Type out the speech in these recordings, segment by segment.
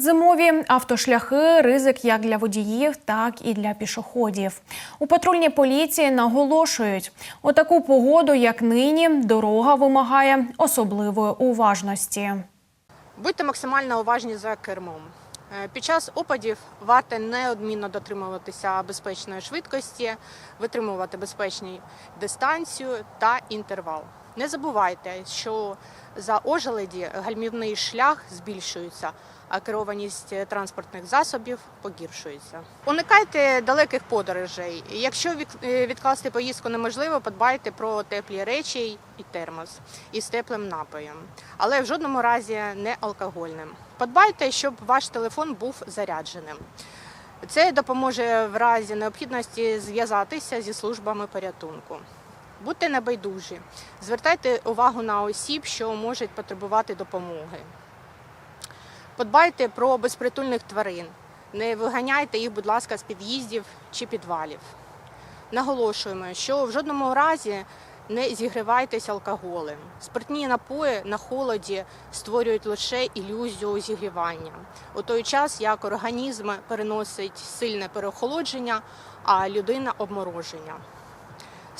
Зимові автошляхи ризик як для водіїв, так і для пішоходів. У патрульній поліції наголошують, у таку погоду, як нині, дорога вимагає особливої уважності. Будьте максимально уважні за кермом. Е, Під час опадів варто неодмінно дотримуватися безпечної швидкості, витримувати безпечну дистанцію та інтервал. Не забувайте, що за ожеледі гальмівний шлях збільшується, а керованість транспортних засобів погіршується. Уникайте далеких подорожей. Якщо е, відкласти поїздку неможливо, подбайте про теплі речі і термос із теплим напоєм, але в жодному разі не алкогольним. Подбайте, щоб ваш телефон був зарядженим. Це допоможе в разі необхідності зв'язатися зі службами порятунку. Будьте небайдужі, звертайте увагу на осіб, що можуть потребувати допомоги. Подбайте про безпритульних тварин. Не виганяйте їх, будь ласка, з під'їздів чи підвалів. Наголошуємо, що в жодному разі не зігрівайтеся алкоголем. Спиртні напої на холоді створюють лише ілюзію зігрівання. У той час як організм переносить сильне переохолодження, а людина обмороження.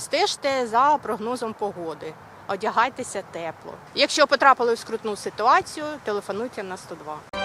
Стежте за прогнозом погоди, одягайтеся тепло. Якщо потрапили в скрутну ситуацію, телефонуйте на 102.